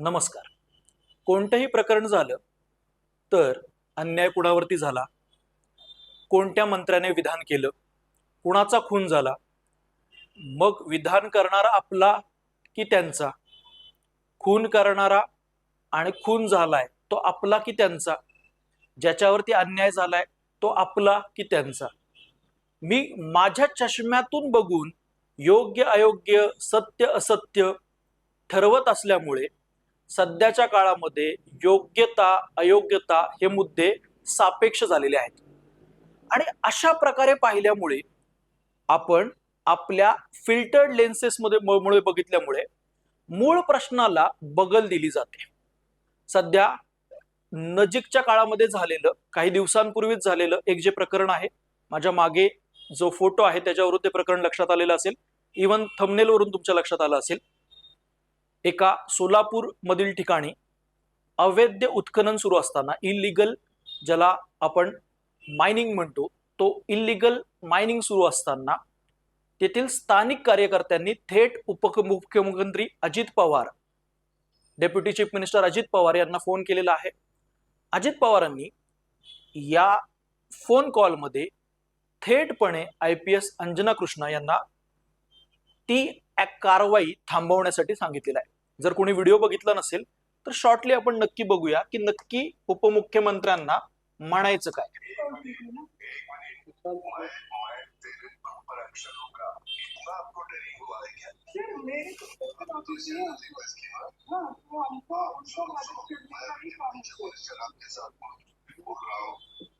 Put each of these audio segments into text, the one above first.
नमस्कार. कोणतंही प्रकरण झालं तर अन्याय कुणावरती झाला? कोणत्या मंत्र्याने विधान केलं? कुणाचा खून झाला? मग विधान करणारा आपला की त्यांचा? खून करणारा आणि खून झालाय तो आपला की त्यांचा? ज्याच्यावरती अन्याय झालाय तो आपला की त्यांचा? मी माझ्या चष्म्यातून बघून योग्य अयोग्य सत्य असत्य ठरवत असल्यामुळे सध्याच्या काळामध्ये योग्यता अयोग्यता हे मुद्दे सापेक्ष झालेले आहेत. आणि अशा प्रकारे पाहिल्यामुळे आपण आपल्या फिल्टर्ड लेन्सेसमध्ये मुळे बघितल्यामुळे मूळ प्रश्नाला बगल दिली जाते. सध्या नजीकच्या काळामध्ये झालेलं काही दिवसांपूर्वीच झालेलं एक जे प्रकरण आहे माझ्या मागे जो फोटो आहे त्याच्यावरून ते प्रकरण लक्षात आलेलं असेल. इव्हन थमनेलवरून तुमच्या लक्षात आलं असेल. एका सोलापूरमधील ठिकाणी अवैध उत्खनन सुरू असताना इलिगल ज्याला आपण मायनिंग म्हणतो तो इलिगल मायनिंग सुरू असताना तेथील स्थानिक कार्यकर्त्यांनी थेट उपमुख्यमंत्री Ajit Pawar deputy chief minister Ajit Pawar यांना फोन केलेला आहे. अजित पवारांनी या फोन कॉलमध्ये थेटपणे I P S Anjana Krishna यांना ती कारवाई थांबवण्यासाठी सांगितलेलं आहे. जर कोणी व्हिडिओ बघितला नसेल तर शॉर्टली आपण नक्की बघूया की नक्की उपमुख्यमंत्र्यांना म्हणायचं काय.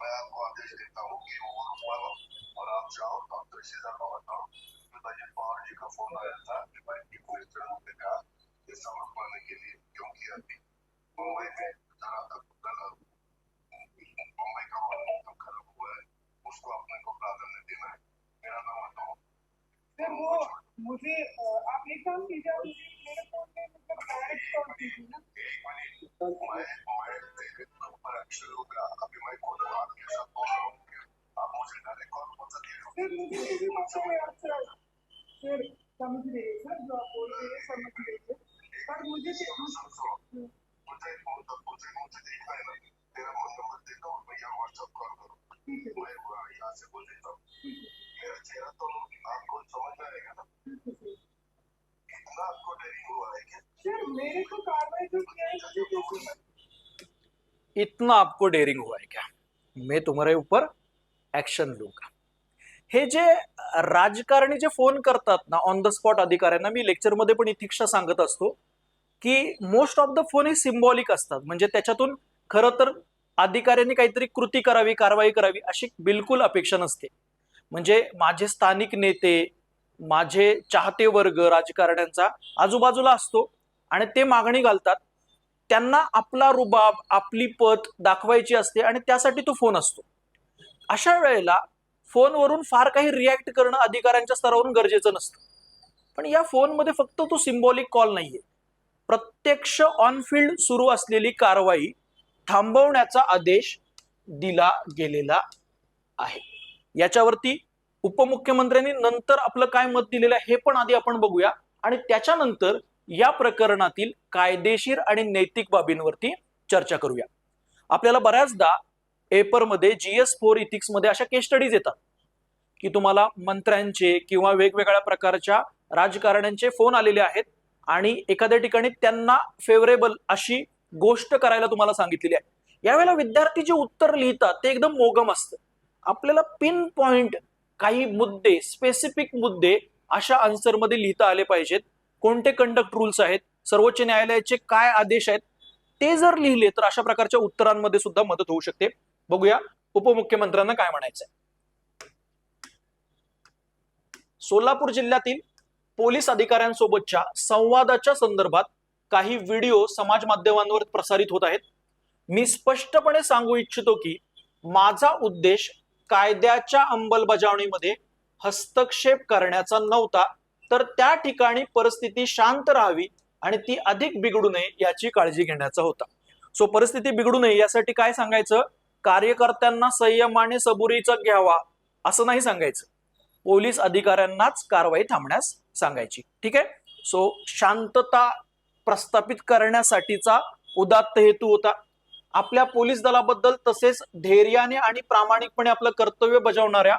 मैं आपको आदेश देता हूँ कि वो रुकवा लो और आप जाओ डॉक्टर से जाकर बताओ पिताजी पवार का फ़ोन आया था कि भाई की कोई तरह से कहा ये समझवाने के लिए क्योंकि अभी मुंबई में जरा तक मुंबई का मौसम खराब हुआ है उसको अपने को प्राधान्य देना है मेरा नाम बताओ सर वो मुझे आप एक काम कीजिए आप मुझे मेरे फ़ोन में मतलब डायरेक्ट कॉल कीजिए ना एक मिनट मैं मैं तेरे ऊपर एक्शन होगा अभी मैं खुद आपके साथ बोल रहा हूँ आप मुझे डायरेक्ट कॉल मत करिए सर मुझे मुझे पता इतना आपको डेअरिंग हुआ है क्या? मैं तुम्हारे ऊपर ऍक्शन लूंगा। हे जे राजकारणी जे फोन करतात ना ऑन द स्पॉट अधिकाऱ्यांना मी लेक्चरमध्ये पण इतिक्षा सांगत असतो की मोस्ट ऑफ द फोन हे सिम्बॉलिक असतात. म्हणजे त्याच्यातून खरं तर अधिकाऱ्यांनी काहीतरी कृती करावी कारवाई करावी अशी बिलकुल अपेक्षा नसते. म्हणजे माझे स्थानिक नेते माझे चाहते वर्ग राजकारण्यांचा आजूबाजूला असतो आणि ते मागणी घालतात त्यांना आपला रुबाब आपली पत दाखवायची असते आणि त्यासाठी तो फोन असतो. अशा वेळेला फोनवरून फार काही रिॲक्ट करणं अधिकाऱ्यांच्या स्तरावरून गरजेचं नसतं. पण या फोनमध्ये फक्त तो सिम्बॉलिक कॉल नाहीये. प्रत्यक्ष ऑनफिल्ड सुरू असलेली कारवाई थांबवण्याचा आदेश दिला गेलेला आहे. याच्यावरती उपमुख्यमंत्र्यांनी नंतर आपलं काय मत दिलेलं आहे हे पण आधी आपण बघूया. आणि त्याच्यानंतर या प्रकरणातील कायदेशीर आणि नैतिक बाबींवरती चर्चा करूया. आपल्याला बऱ्याचदा पेपरमध्ये जीएस फोर इथिक्समध्ये अशा केस स्टडीज येतात. की तुम्हाला मंत्र्यांचे किंवा वेगवेगळ्या प्रकारच्या राजकारण्यांचे फोन आलेले आहेत आणि एखाद्या ठिकाणी त्यांना फेवरेबल अशी गोष्ट करायला तुम्हाला सांगितलेली आहे. यावेळेला विद्यार्थी जे उत्तर लिहितात ते एकदम मोगम असतं. आपल्याला पिन पॉइंट काही मुद्दे स्पेसिफिक मुद्दे अशा आन्सरमध्ये लिहिता आले पाहिजेत. कोणते कंडक्ट रूल्स आहेत सर्वोच्च न्यायालयाचे काय आदेश आहेत ते जर लिहिले तर अशा प्रकारच्या उत्तरांमध्ये सुद्धा मदत होऊ शकते. बघूया उपमुख्यमंत्र्यांना काय म्हणायचंय. सोलापूर जिल्ह्यातील पोलीस अधिकाऱ्यांसोबतच्या संवादाच्या संदर्भात काही व्हिडिओ समाज माध्यमांवर प्रसारित होत आहेत. मी स्पष्टपणे सांगू इच्छितो की माझा उद्देश कायद्याच्या अंमलबजावणीमध्ये हस्तक्षेप करण्याचा नव्हता तर त्या ठिकाणी परिस्थिती शांत राहावी आणि ती अधिक बिघडू नये याची काळजी घेण्याचा होता. सो परिस्थिती बिघडू नये यासाठी काय सांगायचं? कार्यकर्त्यांना संयमाने सबुरीचा घ्यावा असं नाही सांगायचं. पोलीस अधिकाऱ्यांनाच कारवाई थांबण्यास सांगायची. ठीक आहे? सो शांतता प्रस्थापित करण्यासाठीचा उदात्त हेतू होता. आपल्या पोलीस दलाबद्दल तसेच धैर्याने आणि प्रामाणिकपणे आपलं कर्तव्य बजावणाऱ्या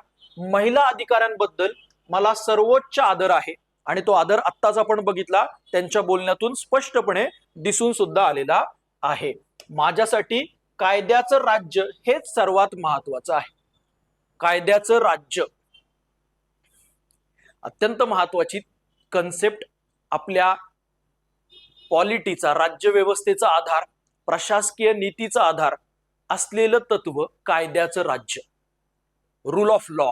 महिला अधिकाऱ्यांबद्दल मला सर्वोच्च आदर आहे. आणि तो आदर आत्ताच आपण बघितला त्यांच्या बोलण्यातून स्पष्टपणे दिसून सुद्धा आलेला आहे. माझ्यासाठी कायद्याचं राज्य हेच सर्वात महत्वाचं आहे. कायद्याचं राज्य अत्यंत महत्वाची कन्सेप्ट आपल्या पॉलिटीचा राज्यव्यवस्थेचा आधार प्रशासकीय नीतीचा आधार असलेलं तत्व कायद्याचं राज्य. रूल ऑफ लॉ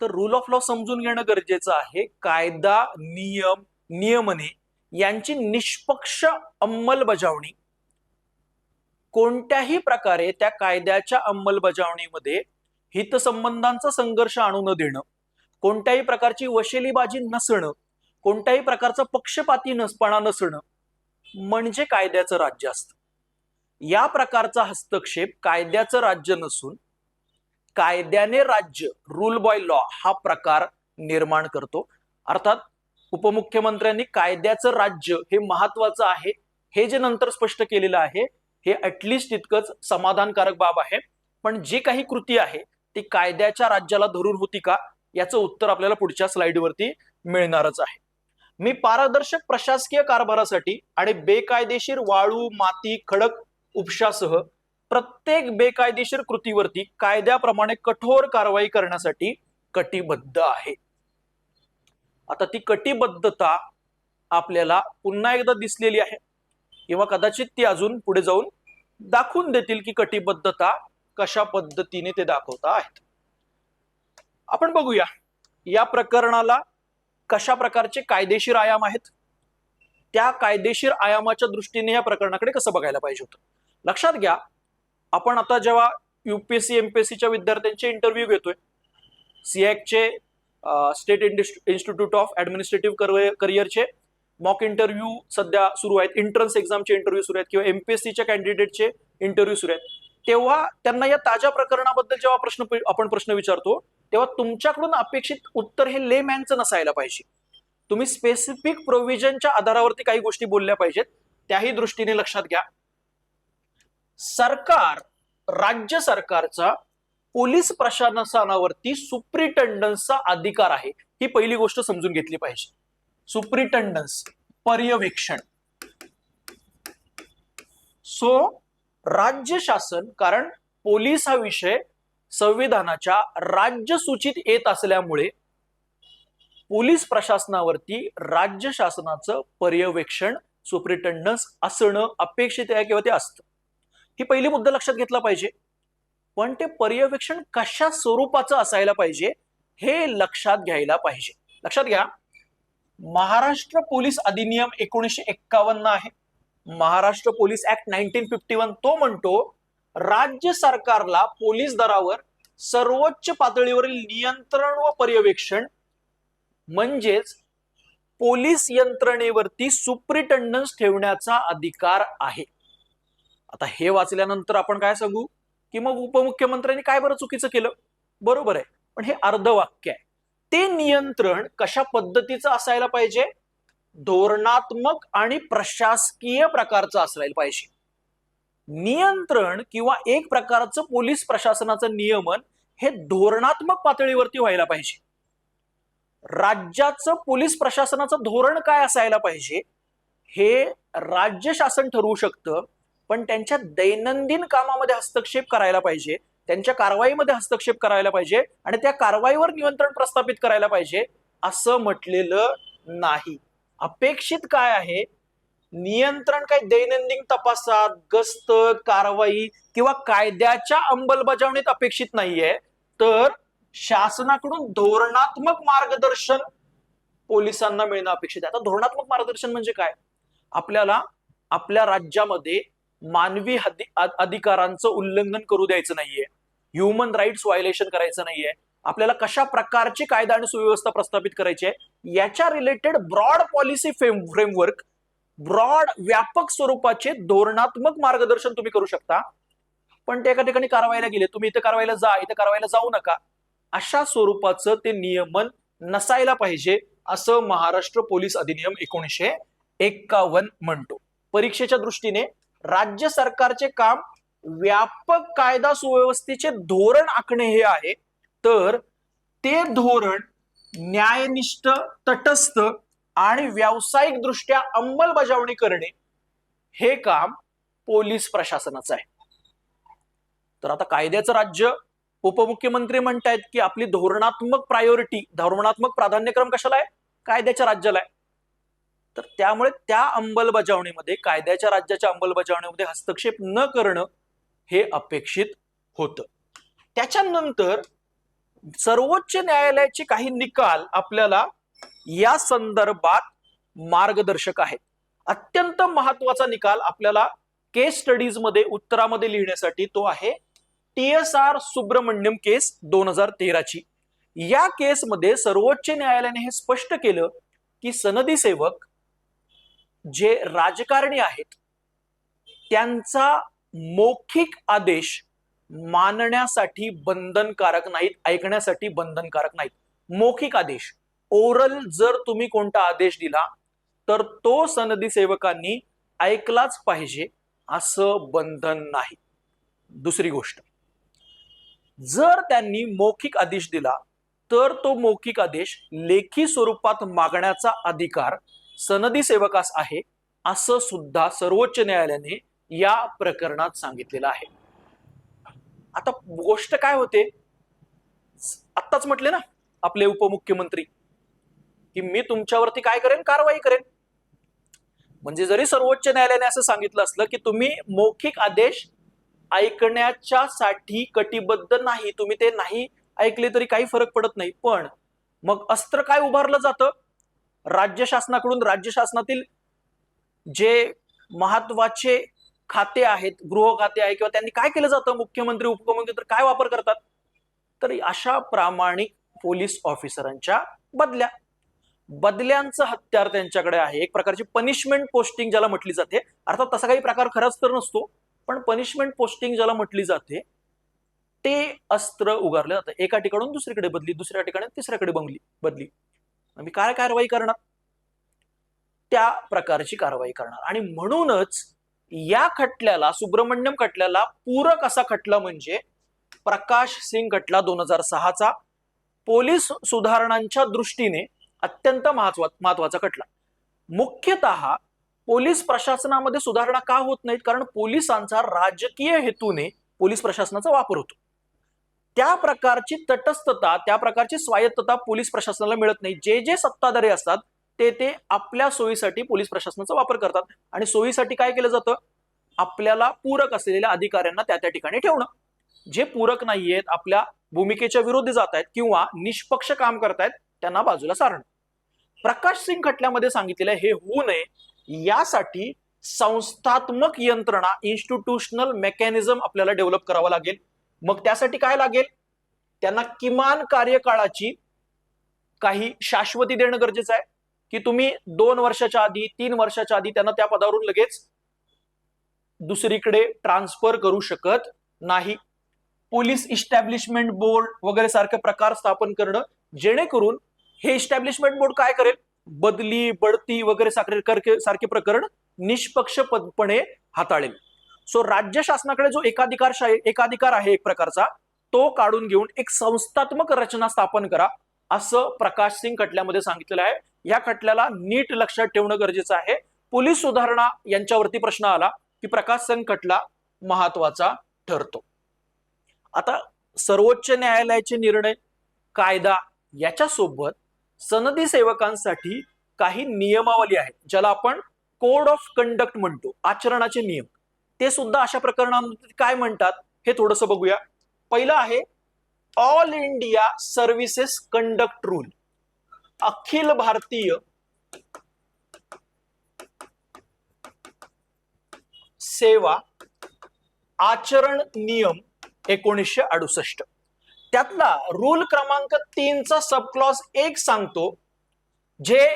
तर रूल ऑफ लॉ समजून घेणं गरजेचं आहे. कायदा नियम नियमने यांची निष्पक्ष अंमलबजावणी कोणत्याही प्रकारे त्या कायद्याच्या अंमलबजावणीमध्ये हितसंबंधांचा संघर्ष आणू न देणं कोणत्याही प्रकारची वशेलीबाजी नसणं कोणत्याही प्रकारचा पक्षपाती नसपणा नसणं म्हणजे कायद्याचं राज्य असतं. या प्रकारचा हस्तक्षेप कायद्याचं राज्य नसून कायद्याने राज्य रूल बाय लॉ हा प्रकार निर्माण करतो. अर्थात उपमुख्यमंत्र्यांनी कायद्याचं राज्य हे महत्वाचं आहे हे जे नंतर स्पष्ट केलेलं आहे हे ऍटलिस्ट तितकंच समाधानकारक बाब आहे. पण जी काही कृती आहे ती कायद्याच्या राज्याला धरून होती का याचं उत्तर आपल्याला पुढच्या स्लाइडवरती मिळणारच आहे. मी पारदर्शक प्रशासकीय कारभारासाठी आणि बेकायदेशीर वाळू माती खडक उपशासह प्रत्येक बेकायदेशीर कृतीवरती कायद्याप्रमाणे कठोर कारवाई करण्यासाठी कटिबद्ध आहे. आता ती कटिबद्धता आपल्याला पुन्हा एकदा दिसलेली आहे. किंवा कदाचित ती अजून पुढे जाऊन दाखवून देतील की कटिबद्धता कशा पद्धतीने ते दाखवता आहेत. आपण बघूया या प्रकरणाला कशा प्रकारचे कायदेशीर आयाम आहेत? त्या कायदेशीर आयामाच्या दृष्टीने या प्रकरणाकडे कसं बघायला पाहिजे होतं? लक्षात घ्या आपण आता जेव्हा युपीएससी एमपीएससीच्या विद्यार्थ्यांचे इंटरव्ह्यू घेतोय सीएकचे स्टेट इन्स्टिट्यूट ऑफ ऍडमिनिस्ट्रेटिव्ह करिअरचे मॉक इंटरव्ह्यू सध्या सुरू आहेत. एंट्रन्स एक्झामचे इंटरव्ह्यू सुरू आहेत किंवा एमपीएससीच्या कॅन्डिडेटचे इंटरव्ह्यू सुरू आहेत. तेव्हा त्यांना या ताज्या प्रकरणाबद्दल जेव्हा प्रश्न आपण प्रश्न विचारतो तेव्हा तुमच्याकडून अपेक्षित उत्तर हे ले मॅनचं नसायला पाहिजे. तुम्ही स्पेसिफिक प्रोव्हिजनच्या आधारावरती काही गोष्टी बोलल्या पाहिजेत. त्याही दृष्टीने लक्षात घ्या. सरकार राज्य सरकारचा पोलीस प्रशासनावरती सुप्रिटेंडन्सचा अधिकार आहे. ही पहिली गोष्ट समजून घेतली पाहिजे. सुप्रिटेंडन्स पर्यवेक्षण. सो राज्य शासन कारण पोलीस हा विषय संविधानाच्या राज्य सूचीत येत असल्यामुळे पोलीस प्रशासनावरती राज्य शासनाचं पर्यवेक्षण सुप्रिटेंडन्स असणं अपेक्षित आहे किंवा ते असतं. ही पहिली मुद्दा लक्षात घेतला पाहिजे. पण ते पर्यवेक्षण कशा स्वरूपाचं असायला पाहिजे हे लक्षात घ्यायला पाहिजे. लक्षात घ्या महाराष्ट्र पोलीस अधिनियम एकोणीसशे एक्कावन्न आहे. Maharashtra police act nineteen fifty one तो म्हणतो राज्य सरकारला पोलीस दरावर सर्वोच्च पातळीवरील नियंत्रण व पर्यवेक्षण म्हणजेच पोलीस यंत्रणेवरती सुप्रिटेंडन्स ठेवण्याचा अधिकार आहे. आता हे वाचल्यानंतर आपण काय सांगू? की मग उपमुख्यमंत्र्यांनी काय बरं चुकीचं केलं? बरोबर आहे. पण हे अर्धवाक्य आहे. ते नियंत्रण कशा पद्धतीचं असायला पाहिजे? धोरणात्मक आणि प्रशासकीय प्रकारचं असायला पाहिजे. नियंत्रण किंवा एक प्रकारचं पोलीस प्रशासनाचं नियमन हे धोरणात्मक पातळीवरती व्हायला पाहिजे. राज्याचं पोलीस प्रशासनाचं धोरण काय असायला पाहिजे? हे राज्य शासन ठरवू शकतं. पण त्यांच्या दैनंदिन कामामध्ये हस्तक्षेप करायला पाहिजे त्यांच्या कारवाईमध्ये हस्तक्षेप करायला पाहिजे आणि त्या कारवाईवर नियंत्रण प्रस्थापित करायला पाहिजे असं म्हटलेलं नाही. अपेक्षित काय आहे? नियंत्रण काय दैनंदिन तपासात गस्त कारवाई किंवा कायद्याच्या अंमलबजावणीत अपेक्षित नाहीये. तर शासनाकडून धोरणात्मक मार्गदर्शन पोलिसांना मिळणं अपेक्षित आहे. आता धोरणात्मक मार्गदर्शन म्हणजे काय? आपल्याला आपल्या राज्यामध्ये मानवी अधिकारांचं उल्लंघन करू द्यायचं नाहीये. ह्युमन राईट्स व्हायलेशन करायचं नाहीये. आपल्याला कशा प्रकारची कायदा आणि सुव्यवस्था प्रस्थापित करायची आहे? याच्या related broad policy framework broad व्यापक स्वरूपाचे धोरणात्मक मार्गदर्शन तुम्ही करू शकता. पण ते एका ठिकाणी कारवाईला गेले. तुम्ही इथं कारवाईला जा इथं कारवाईला जाऊ नका. अशा स्वरूपाचं ते नियमन नसायला पाहिजे असं महाराष्ट्र पोलीस अधिनियम एकोणीसशे एक्कावन्न म्हणतो. परीक्षेच्या दृष्टीने राज्य सरकारचे काम व्यापक कायदा सुव्यवस्थेचे धोरण आखणे हे आहे. तर ते धोरण न्यायनिष्ठ तटस्थ आणि व्यावसायिक दृष्ट्या अंमलबजावणी करणे हे काम पोलीस प्रशासनाचं आहे. तर आता कायद्याचं राज्य उपमुख्यमंत्री म्हणतायत की आपली धोरणात्मक प्रायोरिटी धोरणात्मक प्राधान्यक्रम कशाला आहे? कायद्याच्या राज्याला आहे. तर त्यामुळे त्या अंमलबजावणीमध्ये कायद्याच्या राज्याच्या अंमलबजावणीमध्ये हस्तक्षेप न करणं हे अपेक्षित होतं. त्याच्यानंतर सर्वोच्च न्यायालयाचे काही निकाल आपल्याला या संदर्भात मार्गदर्शक आहेत. अत्यंत महत्त्वाचा निकाल आपल्याला केस स्टडीजमध्ये उत्तरामध्ये लिहिण्यासाठी तो आहे T S R Subramanian case दोन हजार तेराची. या केसमध्ये सर्वोच्च न्यायालयाने हे स्पष्ट केलं की सनदी सेवक जे राजकारणी आहेत त्यांचा मौखिक आदेश मानण्यासाठी बंधनकारक नाहीत ऐकण्यासाठी बंधनकारक नाहीत. मौखिक आदेश. ओरल जर तुम्ही कोणता आदेश दिला तर तो सनदी सेवकांनी ऐकलाच पाहिजे असं बंधन नाही. दुसरी गोष्ट. जर त्यांनी मौखिक आदेश दिला तर तो मौखिक आदेश लेखी स्वरूपात मागण्याचा अधिकार सनदी सेवकास आहे असं सुद्धा सर्वोच्च न्यायालयाने या प्रकरणात सांगितलेलं आहे. आता गोष्ट काय होते? आत्ताच म्हटले ना आपले उपमुख्यमंत्री की मी तुमच्यावरती काय करेन? कारवाई करेन. म्हणजे जरी सर्वोच्च न्यायालयाने असं सांगितलं असलं की तुम्ही मौखिक आदेश ऐकण्याच्या साठी कटिबद्ध नाही तुम्ही ते नाही ऐकले तरी काही फरक पडत नाही. पण मग अस्त्र काय उभारलं जातं? राज्य शासनाकडून राज्य शासनातील जे महत्त्वाचे खाते आहेत गृह खाते आहे किंवा त्यांनी काय केलं जातं? मुख्यमंत्री उपमुख्यमंत्री काय वापर करतात? तर अशा प्रामाणिक पोलीस ऑफिसरांच्या बदल्या. बदल्यांचं हत्यार त्यांच्याकडे आहे. एक प्रकारची पनिशमेंट पोस्टिंग ज्याला म्हटली जाते. अर्थात तसा काही प्रकार खराच तर नसतो पण पनिशमेंट पोस्टिंग ज्याला म्हटली जाते ते अस्त्र उगारलं जातं. एका ठिकाणून दुसरीकडे बदली दुसऱ्या ठिकाणी तिसऱ्याकडे बंगली बदली. मी काय कारवाई करणार? त्या प्रकारची कारवाई करणार. आणि म्हणूनच या खटल्याला सुब्रमण्यम खटल्याला पूरक असा खटला म्हणजे प्रकाश सिंग खटला दोन हजार सहाचा पोलीस सुधारणांच्या दृष्टीने अत्यंत महत्वा महत्त्वाचा खटला. मुख्यतः पोलीस प्रशासनामध्ये सुधारणा का होत नाहीत? कारण पोलिसांचा राजकीय हेतूने पोलीस प्रशासनाचा वापर होतो. त्या प्रकारची तटस्थता त्या प्रकारची स्वायत्तता पोलीस प्रशासनाला मिळत नाही. जे जे सत्ताधारी असतात ते ते आपल्या सोयीसाठी पोलीस प्रशासनाचा वापर करतात. आणि सोयीसाठी काय केलं जातं? आपल्याला पूरक असलेल्या अधिकाऱ्यांना त्या त्या ठिकाणी ठेवणं. जे पूरक नाहीयेत आपल्या भूमिकेच्या विरोधी जात आहेत किंवा निष्पक्ष काम करतायत त्यांना बाजूला सारणं. प्रकाश सिंग खटल्यामध्ये सांगितलेलं हे होऊ नये. यासाठी संस्थात्मक यंत्रणा इन्स्टिट्यूशनल मेकॅनिझम आपल्याला डेव्हलप करावं लागेल. मग त्यासाठी काय लागेल? त्यांना किमान कार्यकाळाची काही शाश्वती देणं गरजेचं आहे. की तुम्ही दोन वर्षाच्या आधी तीन वर्षाच्या आधी त्यांना त्या पदावरून लगेच दुसरीकडे ट्रान्सफर करू शकत नाही. पोलीस इस्टॅब्लिशमेंट बोर्ड वगैरे सारखे प्रकार स्थापन करणं जेणेकरून हे इस्टॅब्लिशमेंट बोर्ड काय करेल? बदली बढती वगैरे सारखे सारखे प्रकरण निष्पक्षपणे हाताळेल. सो राज्य शासनाकडे जो एकाधिकार एकाधिकार आहे एक प्रकारचा तो काढून घेऊन एक संस्थात्मक रचना स्थापन करा असं प्रकाश सिंग खटल्यामध्ये सांगितलेलं आहे. या खटल्याला नीट लक्षात ठेवणं गरजेचं आहे. पोलीस सुधारणा यांच्यावरती प्रश्न आला की प्रकाश सिंग खटला महत्त्वाचा ठरतो. आता सर्वोच्च न्यायालयाचे निर्णय कायदा याच्यासोबत सनदी सेवकांसाठी काही नियमावली आहेत ज्याला आपण कोड ऑफ कंडक्ट म्हणतो आचरणाचे नियम. ते सुद्धा अशा प्रकरणांमध्ये काय म्हणतात हे थोडस बघूया. पहिलं आहे all India services conduct rule अखिल भारतीय सेवा आचरण नियम एकोणीसशे अडुसष्ट. त्यातला रूल क्रमांक तीनचा सब क्लॉज एक सांगतो जे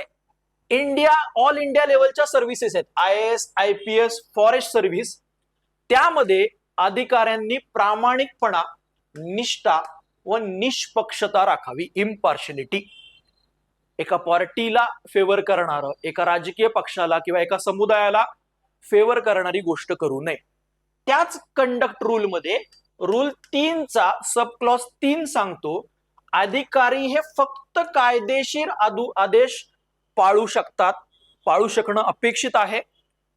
इंडिया ऑल इंडिया लेवलच्या सर्व्हिसेस आहेत. I S I P S forest service त्यामध्ये अधिकाऱ्यांनी प्रामाणिकपणा निष्ठा व निष्पक्षता राखावी. इम्पार्शनिटी एका पार्टीला फेवर करणारं एका राजकीय पक्षाला किंवा एका समुदायाला फेवर करणारी गोष्ट करू नये. त्याच कंडक्ट रूलमध्ये रूल तीनचा सब क्लॉज तीन सांगतो अधिकारी हे फक्त कायदेशीर आदू आदेश पाळू शकतात पाळू शकणं अपेक्षित आहे.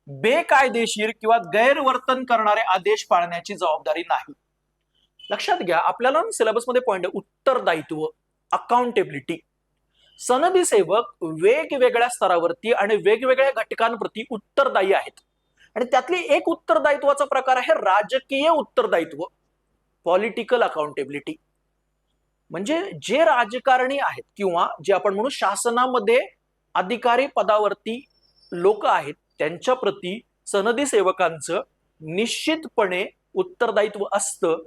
बेकायदेशीर किंवा गैरवर्तन करणारे आदेश पाळण्याची जबाबदारी नाही. लक्षात घ्या आपल्याला सिलेबसमध्ये पॉईंट आहे. उत्तरदायित्व अकाउंटेबिलिटी सनदी सेवक वेगवेगळ्या स्तरावरती आणि वेगवेगळ्या घटकांप्रती उत्तरदायी आहेत. आणि त्यातली एक उत्तरदायित्वाचा प्रकार आहे राजकीय उत्तरदायित्व पॉलिटिकल अकाउंटेबिलिटी म्हणजे जे राजकारणी आहेत किंवा जे आपण म्हणू शासनामध्ये अधिकारी पदावरती लोक आहेत त्यांच्या प्रती सनदी सेवकांचं निश्चितपणे उत्तरदायित्व असतं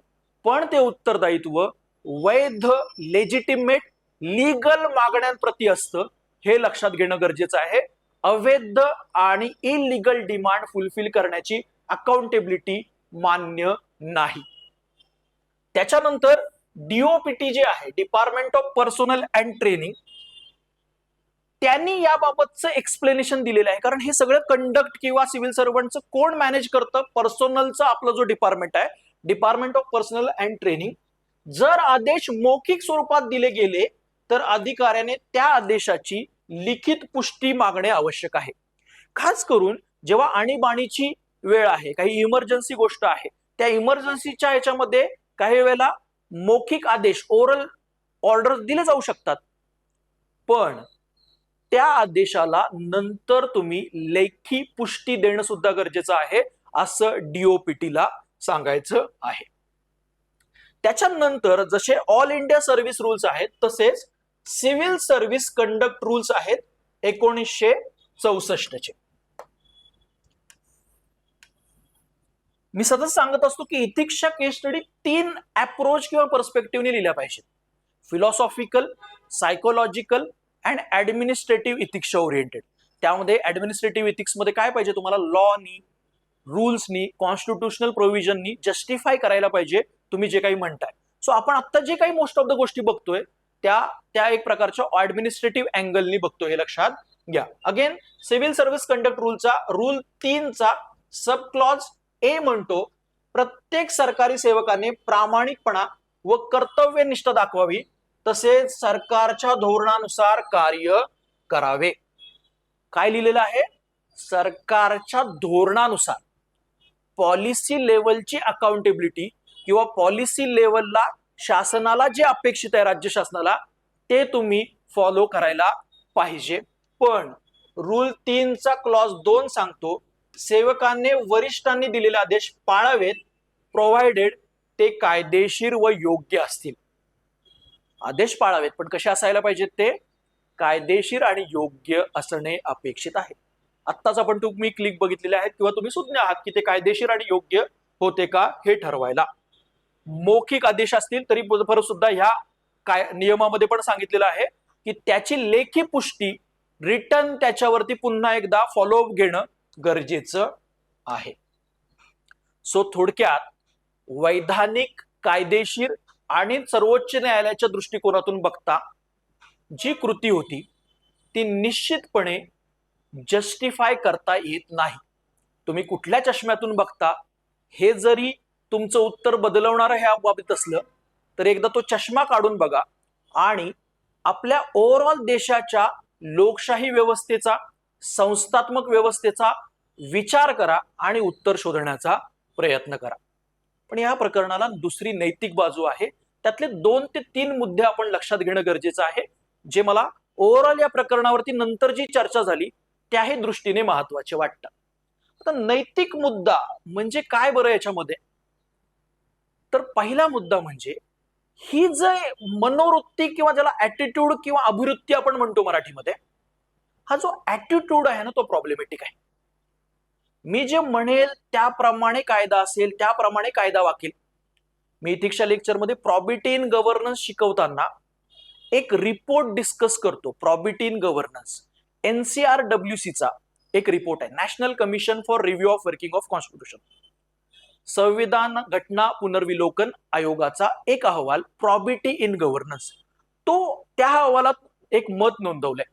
पण ते उत्तरदायित्व वैध लेजिटिमेट लीगल मागण्यांप्रती असतं हे लक्षात घेणं गरजेचं आहे. अवैध आणि इलिगल डिमांड फुलफिल करण्याची अकाउंटेबिलिटी मान्य नाही. त्याच्यानंतर डीओपीटी जे आहे department of personnel and training त्यांनी याबाबतचं एक्सप्लेनेशन दिलेलं आहे. कारण हे सगळं कंडक्ट किंवा सिव्हिल सर्वंटचं कोण मॅनेज करतं? पर्सोनलचं आपलं जो डिपार्टमेंट आहे. Department of personnel and training जर आदेश मौखिक स्वरूपात दिले गेले तर अधिकाऱ्याने त्या आदेशाची लिखित पुष्टी मागणे आवश्यक आहे. खास करून जेव्हा आणीबाणीची वेळ आहे काही इमर्जन्सी गोष्ट आहे त्या इमर्जन्सीच्या याच्यामध्ये काही वेळेला मौखिक आदेश ओरल ऑर्डर दिले जाऊ शकतात. पण त्या आदेशाला नंतर तुम्ही लेखी पुष्टी देणं सुद्धा गरजेचं आहे असं डीओपीटीला सांगायचं आहे. त्याच्यानंतर जसे ऑल इंडिया सर्व्हिस रूल्स आहेत तसेच सिव्हिल सर्व्हिस कंडक्ट रूल्स आहेत एकोणीसशे चौसष्टचे. मी सतत सांगत असतो की इथिक्सच्या केस स्टडी तीन अप्रोच किंवा पर्स्पेक्टिव्हने लिहिल्या पाहिजेत. फिलॉसॉफिकल सायकोलॉजिकल अँड ऍडमिनिस्ट्रेटिव्ह इथिक्सच्या ओरिएंटेड. त्यामध्ये ऍडमिनिस्ट्रेटिव्ह इथिक्समध्ये काय पाहिजे तुम्हाला? लॉनी रूल्सनी कॉन्स्टिट्युशनल प्रोव्हिजननी जस्टिफाय करायला पाहिजे तुम्ही जे काही म्हणताय. सो आपण आता जे काही मोस्ट ऑफ द गोष्टी बघतोय त्या त्या एक प्रकारच्या ऍडमिनिस्ट्रेटिव्ह अँगलनी बघतो हे लक्षात घ्या. अगेन सिव्हिल सर्व्हिस कंडक्ट रूलचा रूल तीनचा सब क्लॉज ए म्हणतो प्रत्येक सरकारी सेवकाने प्रामाणिकपणा व कर्तव्यनिष्ठ दाखवावी तसेच सरकारच्या धोरणानुसार कार्य करावे. काय लिहिलेलं आहे? सरकारच्या धोरणानुसार. पॉलिसी लेवलची अकाउंटेबिलिटी किंवा पॉलिसी लेवलला शासनाला जे अपेक्षित आहे राज्य शासनाला ते तुम्ही फॉलो करायला पाहिजे. पण रूल तीनचा क्लॉज दोन सांगतो. सेवकांनी वरिष्ठांनी दिलेले आदेश पाळावेत प्रोव्हाइडेड ते कायदेशीर व योग्य असतील. आदेश पाळावेत पण कसे असायला पाहिजेत ते? कायदेशीर आणि योग्य असणे अपेक्षित आहे. आत्ताच आपण तुम्ही क्लिक बघितलेले आहेत किंवा तुम्ही सुज्ञ आहात की ते कायदेशीर आणि योग्य होते का हे ठरवायला. मौखिक आदेश असतील तरी परत सुद्धा ह्या काय नियमामध्ये पण सांगितलेलं आहे की त्याची लेखी पुष्टी रिटर्न त्याच्यावरती पुन्हा एकदा फॉलोअप घेणं गरजेचं आहे. सो थोडक्यात वैधानिक कायदेशीर आणि सर्वोच्च न्यायालयाच्या दृष्टिकोनातून बघता जी कृती होती ती निश्चितपणे जस्टिफाय करता येत नाही. तुम्ही कुठल्या चष्म्यातून बघता हे जरी तुमचं उत्तर बदलवणारं ह्या बाबतीत असलं तर एकदा तो चष्मा काढून बघा आणि आपल्या ओव्हरऑल देशाच्या लोकशाही व्यवस्थेचा संस्थात्मक व्यवस्थेचा विचार करा आणि उत्तर शोधण्याचा प्रयत्न करा. पण या प्रकरणाला दुसरी नैतिक बाजू आहे. त्यातले दोन ते तीन मुद्दे आपण लक्षात घेणं गरजेचं आहे. जे मला ओव्हरऑल या प्रकरणावरती नंतर जी चर्चा झाली त्याही दृष्टीने महत्त्वाचे वाटतं. आता नैतिक मुद्दा म्हणजे काय बरं याच्यामध्ये? तर पहिला मुद्दा म्हणजे ही जे मनोवृत्ती किंवा ज्याला ऍटिट्यूड किंवा अभिवृत्ती आपण म्हणतो मराठीमध्ये हा जो ऍटिट्यूड आहे ना तो प्रॉब्लेमॅटिक आहे. मी जे म्हणेल त्याप्रमाणे कायदा असेल त्याप्रमाणे कायदा वाकेल. मी इथिक्सच्या लेक्चरमध्ये प्रॉबिटी इन गव्हर्नन्स शिकवताना एक रिपोर्ट डिस्कस करतो प्रॉबिटी इन गव्हर्नन्स एनसीआर डब्ल्यूसीचा एक रिपोर्ट आहे national commission for review of working of constitution संविधान घटना पुनर्विलोकन आयोगाचा एक अहवाल प्रॉबिटी इन गव्हर्नन्स तो त्या अहवालात एक मत नोंदवलंय.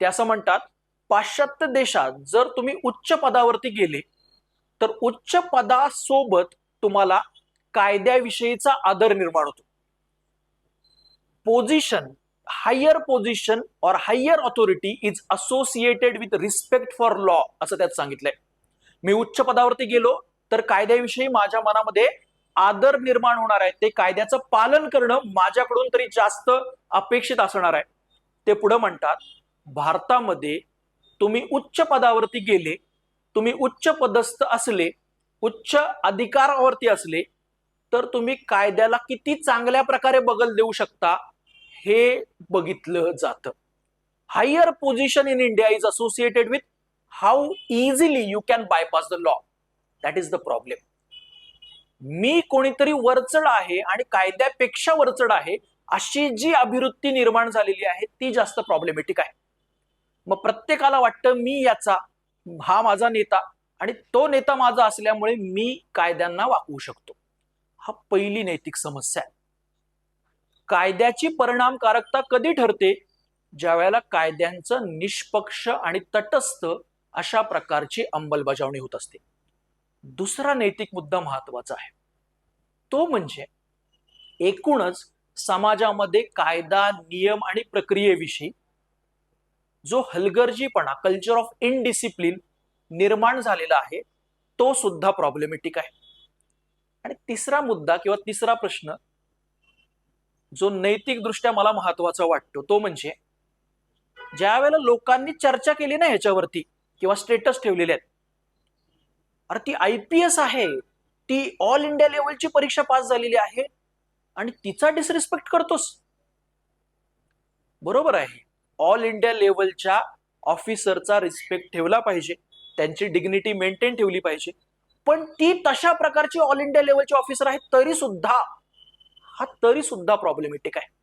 ते असं म्हणतात पाश्चात्य देशात जर तुम्ही उच्च पदावरती गेले तर उच्च पदासोबत तुम्हाला कायद्याविषयीचा आदर निर्माण होतो. Position higher position or higher authority is associated with respect for law असं त्यात सांगितलंय. मी उच्च पदावरती गेलो तर कायद्याविषयी माझ्या मनामध्ये आदर निर्माण होणार आहे. ते कायद्याचं पालन करणं माझ्याकडून तरी जास्त अपेक्षित असणार आहे. ते पुढे म्हणतात भारतामध्ये तुम्ही उच्च पदावरती गेले तुम्ही उच्च पदस्थ असले उच्च अधिकारावरती असले तर तुम्ही कायद्याला किती चांगल्या प्रकारे बगल देऊ शकता हे बघितलं जातं. Higher position in India is associated with how easily you can bypass the law that is the problem मी कोणीतरी वरचढ आहे आणि कायद्यापेक्षा वरचढ आहे अशी जी अभिवृत्ती निर्माण झालेली आहे ती जास्त प्रॉब्लेमॅटिक आहे. मग प्रत्येकाला वाटतं मी याचा हा माझा नेता आणि तो नेता माझा असल्यामुळे मी कायद्यांना वाकवू शकतो. हा पहिली नैतिक समस्या आहे. कायद्याची परिणामकारकता कधी ठरते? ज्या वेळेला कायद्यांचं निष्पक्ष आणि तटस्थ अशा प्रकारची अंमलबजावणी होत असते. दुसरा नैतिक मुद्दा महत्त्वाचा आहे. तो म्हणजे एकूणच समाजामध्ये कायदा नियम आणि प्रक्रियेविषयी जो हलगर्जीपणा कल्चर ऑफ इनडिसिप्लिन निर्माण झालेला आहे तो सुद्धा प्रॉब्लेमॅटिक आहे. आणि तिसरा मुद्दा किंवा तिसरा प्रश्न जो नैतिक दृष्ट्या मला महत्त्वाचा वाटतो तो म्हणजे ज्या वेळेला लोकांनी चर्चा केली ना ह्याच्यावरती किंवा स्टेटस ठेवलेले आहेत अरे ती आय पी एस आहे ती ऑल इंडिया लेवलची परीक्षा पास झालेली आहे आणि तिचा डिसरिस्पेक्ट करतोस. बरोबर आहे. ऑल इंडिया लेवलच्या ऑफिसरचा रिस्पेक्ट ठेवला पाहिजे. त्यांची डिग्निटी मेंटेन ठेवली पाहिजे. पण ती तशा प्रकारची ऑल इंडिया लेवलची ऑफिसर आहेत तरी सुद्धा हा तरी सुद्धा प्रॉब्लेमॅटिक आहे.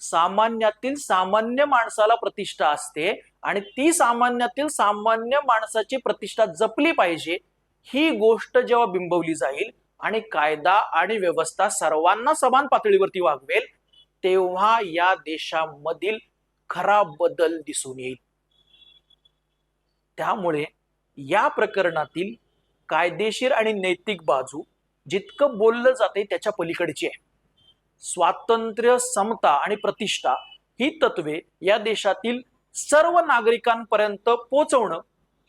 सामान्यातील सामान्य माणसाला प्रतिष्ठा असते आणि ती सामान्यातील सामान्य माणसाची प्रतिष्ठा जपली पाहिजे ही गोष्ट जेव्हा बिंबवली जाईल आणि कायदा आणि व्यवस्था सर्वांना समान पातळीवरती वागवेल तेव्हा या देशामधील खरा बदल दिसून येईल. त्यामुळे या प्रकरणातील कायदेशीर आणि नैतिक बाजू जितकं बोललं जाते त्याच्या पलीकडची आहे. स्वातंत्र्य समता आणि प्रतिष्ठा ही तत्वे या देशातील सर्व नागरिकांपर्यंत पोचवणं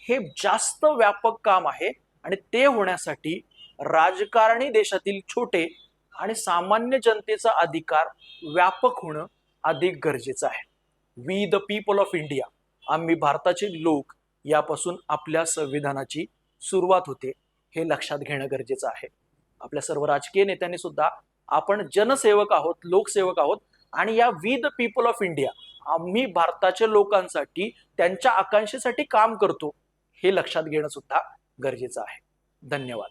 हे जास्त व्यापक काम आहे आणि ते होण्यासाठी राजकारणी देशातील छोटे आणि सामान्य जनतेचा अधिकार व्यापक होणं अधिक गरजेचं आहे. We the people of India आम्ही भारताचे लोक यापासून आपल्या संविधानाची सुरुवात होते हे लक्षात घेणं गरजेचं आहे. आपल्या सर्व राजकीय नेत्यांनी सुद्धा आपण जनसेवक आहोत लोकसेवक आहोत आणि या we the people of India आम्ही भारताच्या लोकांसाठी त्यांच्या आकांक्षेसाठी काम करतो हे लक्षात घेणं सुद्धा गरजेचं आहे. धन्यवाद.